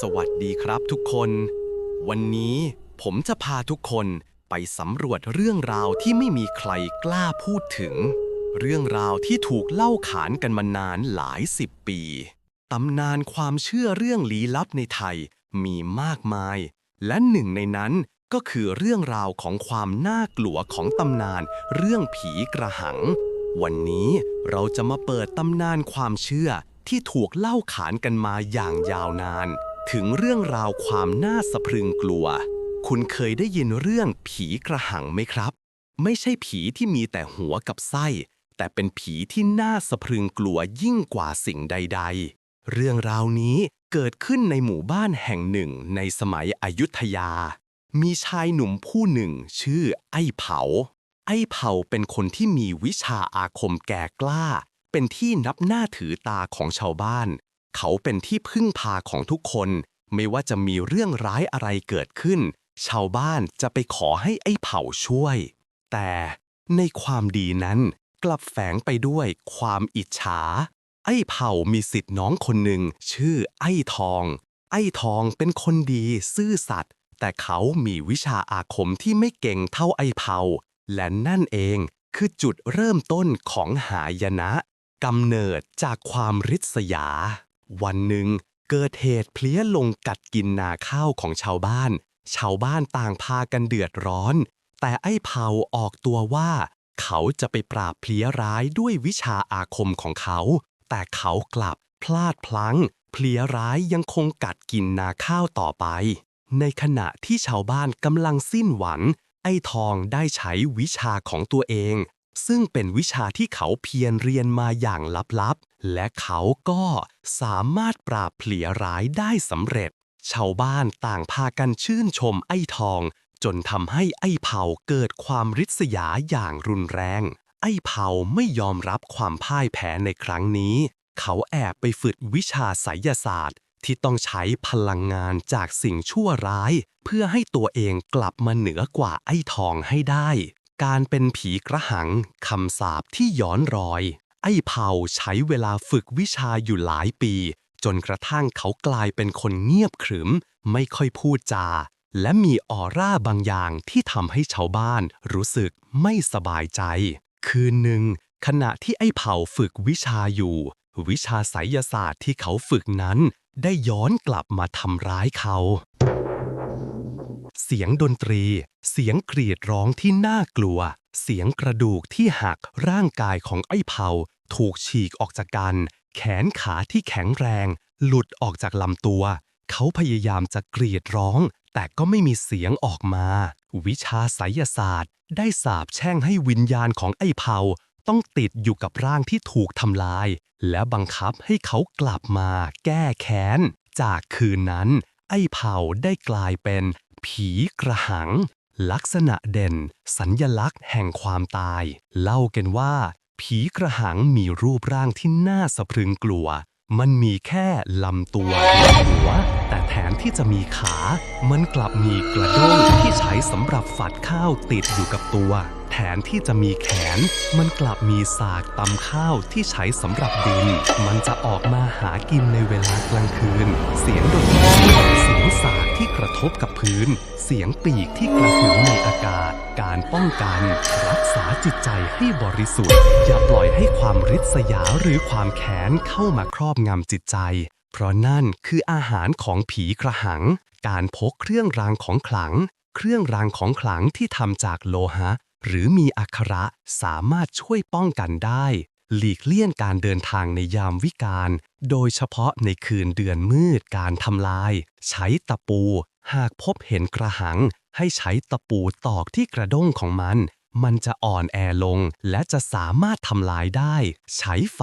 สวัสดีครับทุกคน วันนี้ผมจะพาทุกคนไปสำรวจเรื่องราวที่ไม่มีใครกล้าพูดถึง เรื่องราวที่ถูกเล่าขานกันมานานหลายสิบปี ตำนานความเชื่อเรื่องลี้ลับในไทยมีมากมาย และหนึ่งในนั้นก็คือเรื่องราวของความน่ากลัวของตำนานเรื่องผีกระหัง วันนี้เราจะมาเปิดตำนานความเชื่อที่ถูกเล่าขานกันมาอย่างยาวนาน ถึงเรื่องราวความน่าสะพรึงกลัว คุณเคยได้ยินเรื่องผีกระหังไหมครับ ไม่ใช่ผีที่มีแต่หัวกับไส้ แต่เป็นผีที่น่าสะพรึงกลัวยิ่งกว่าสิ่งใด ๆ เรื่องราวนี้เกิดขึ้นในหมู่บ้านแห่งหนึ่งในสมัยอยุธยา มีชายหนุ่มผู้หนึ่งชื่อไอ้เผา ไอ้เผาเป็นคนที่มีวิชาอาคมแก่กล้า เป็นที่นับหน้าถือตาของชาวบ้าน เขาเป็นที่พึ่งพาของทุกคน ไม่ว่าจะมีเรื่องร้ายอะไรเกิดขึ้น ชาวบ้านจะไปขอให้ไอ้เผาช่วย แต่ในความดีนั้นกลับแฝงไปด้วยความอิจฉา ไอ้เผามีสิทธิ์น้องคนหนึ่งชื่อไอ้ทอง ไอ้ทองเป็นคนดีซื่อสัตย์แต่เขามีวิชาอาคมที่ไม่เก่งเท่าไอ้เผาและนั่นเองคือจุดเริ่มต้นของหายนะกำเนิดจากความริษยา วันหนึ่งเกิดเหตุเพลี้ยลงกัดกินนาข้าวของชาวบ้าน ชาวบ้านต่างพากันเดือดร้อน แต่ไอ้เผาออกตัวว่า เขาจะไปปราบเพลี้ยร้ายด้วยวิชาอาคมของเขา แต่เขากลับพลาดพลั้ง เพลี้ยร้ายยังคงกัดกินนาข้าวต่อไป ในขณะที่ชาวบ้านกำลังสิ้นหวัง ไอ้ทองได้ใช้วิชาของตัวเอง ซึ่งเป็นวิชาที่เขาเพียรเรียนมาอย่างลับๆ และเขาก็สามารถปราบเพลียร้ายได้สำเร็จ ชาวบ้านต่างพากันชื่นชมไอ้ทอง จนทำให้ไอ้เผาเกิดความริษยาอย่างรุนแรง ไอ้เผาไม่ยอมรับความพ่ายแพ้ในครั้งนี้ เขาแอบไปฝึกวิชาไสยศาสตร์ที่ต้องใช้พลังงานจากสิ่งชั่วร้าย เพื่อให้ตัวเองกลับมาเหนือกว่าไอ้ทองให้ได้ การเป็นผีกระหังคำสาปที่ย้อนรอย ไอ้เผาใช้เวลาฝึกวิชาอยู่หลายปี จนกระทั่งเขากลายเป็นคนเงียบขรึม ไม่ค่อยพูดจา และมีออร่าบางอย่างที่ทำให้ชาวบ้านรู้สึกไม่สบายใจ คืนหนึ่ง ขณะที่ไอ้เผาฝึกวิชาอยู่ วิชาไสยศาสตร์ที่เขาฝึกนั้น ได้ย้อนกลับมาทำร้ายเขา เสียงดนตรี เสียงกรีดร้องที่น่ากลัว เสียงกระดูกที่หักร่างกายของไอ้เผาถูกฉีกออกจากกัน แขนขาที่แข็งแรง หลุดออกจากลำตัว เขาพยายามจะกรีดร้อง แต่ก็ไม่มีเสียงออกมา วิชาไสยศาสตร์ ได้สาบแช่งให้วิญญาณของไอ้เผาต้องติดอยู่กับร่างที่ถูกทำลาย และบังคับให้เขากลับมาแก้แค้น จากคืนนั้น ไอ้เผาได้กลายเป็น ผีกระหัง ลักษณะเด่น สัญญลักษณ์แห่งความตาย เล่ากันว่า ผีกระหังมีรูปร่างที่น่าสะพรึงกลัว มันมีแค่ลำตัวหัว แต่แทนที่จะมีขา มันกลับมีกระด้งที่ใช้สำหรับฝัดข้าวติดอยู่กับตัวแทนที่จะมีแขน มันกลับมีสากตำข้าวที่ใช้สำหรับดิน มันจะออกมาหากินในเวลากลางคืน เสียงดนตรีเสียงสากที่กระทบกับพื้น เสียงปีกที่กระหึ่มในอากาศ การป้องกัน รักษาจิตใจให้บริสุทธิ์ อย่าปล่อยให้ความริษยาหรือความแค้นเข้ามาครอบงำจิตใจ เพราะนั่นคืออาหารของผีกระหัง การพกเครื่องรางของขลัง เครื่องรางของขลังที่ทำจากโลหะ หรือมีอักขระสามารถช่วยป้องกันได้ หลีกเลี่ยงการเดินทางในยามวิกาล โดยเฉพาะในคืนเดือนมืดการทำลาย ใช้ตะปู หากพบเห็นกระหัง ให้ใช้ตะปูตอกที่กระด้งของมัน มันจะอ่อนแอลงและจะสามารถทำลายได้ ใช้ไฟ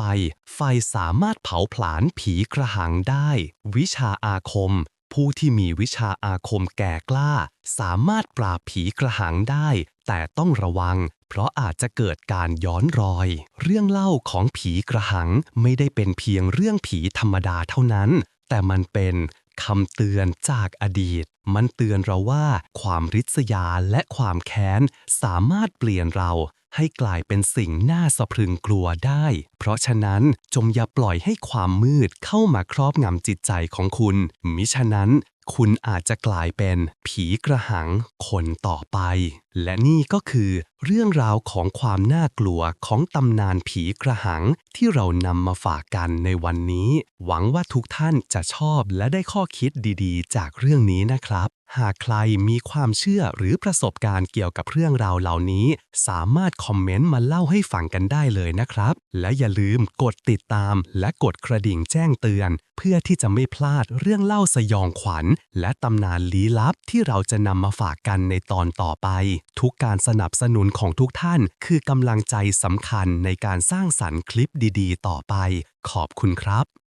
ไฟสามารถเผาผลาญผีกระหังได้ วิชาอาคม ผู้ที่มีวิชาอาคมแก่กล้า สามารถปราบผีกระหังได้ แต่ต้องระวัง เพราะอาจจะเกิดการย้อนรอย เรื่องเล่าของผีกระหังไม่ได้เป็นเพียงเรื่องผีธรรมดาเท่านั้น แต่มันเป็น คำเตือนจากอดีต มันเตือนเราว่า ความริษยาและความแค้น สามารถเปลี่ยนเราให้กลายเป็นสิ่งน่าสะพรึงกลัวได้ เพราะฉะนั้นจงอย่าปล่อยให้ความมืดเข้ามาครอบงำจิตใจของคุณ มิฉะนั้น คุณอาจจะกลายเป็นผีกระหังคนต่อไป และนี่ก็คือเรื่องราวของความน่ากลัวของตำนานผีกระหังที่เรานำมาฝากกันในวันนี้ หวังว่าทุกท่านจะชอบและได้ข้อคิดดีๆ จากเรื่องนี้นะครับ หากใครมีความเชื่อหรือประสบการณ์เกี่ยวกับเรื่องราวเหล่านี้ สามารถคอมเมนต์มาเล่าให้ฟังกันได้เลยนะครับ และอย่าลืมกดติดตามและกดกระดิ่งแจ้งเตือน เพื่อที่จะไม่พลาดเรื่องเล่าสยองขวัญ และตำนานลี้ลับที่เราจะนำมาฝากกันในตอนต่อไปทุกการสนับสนุนของทุกท่าน คือกำลังใจสำคัญในการสร้างสรรค์คลิปดี ๆ ต่อไป ขอบคุณครับ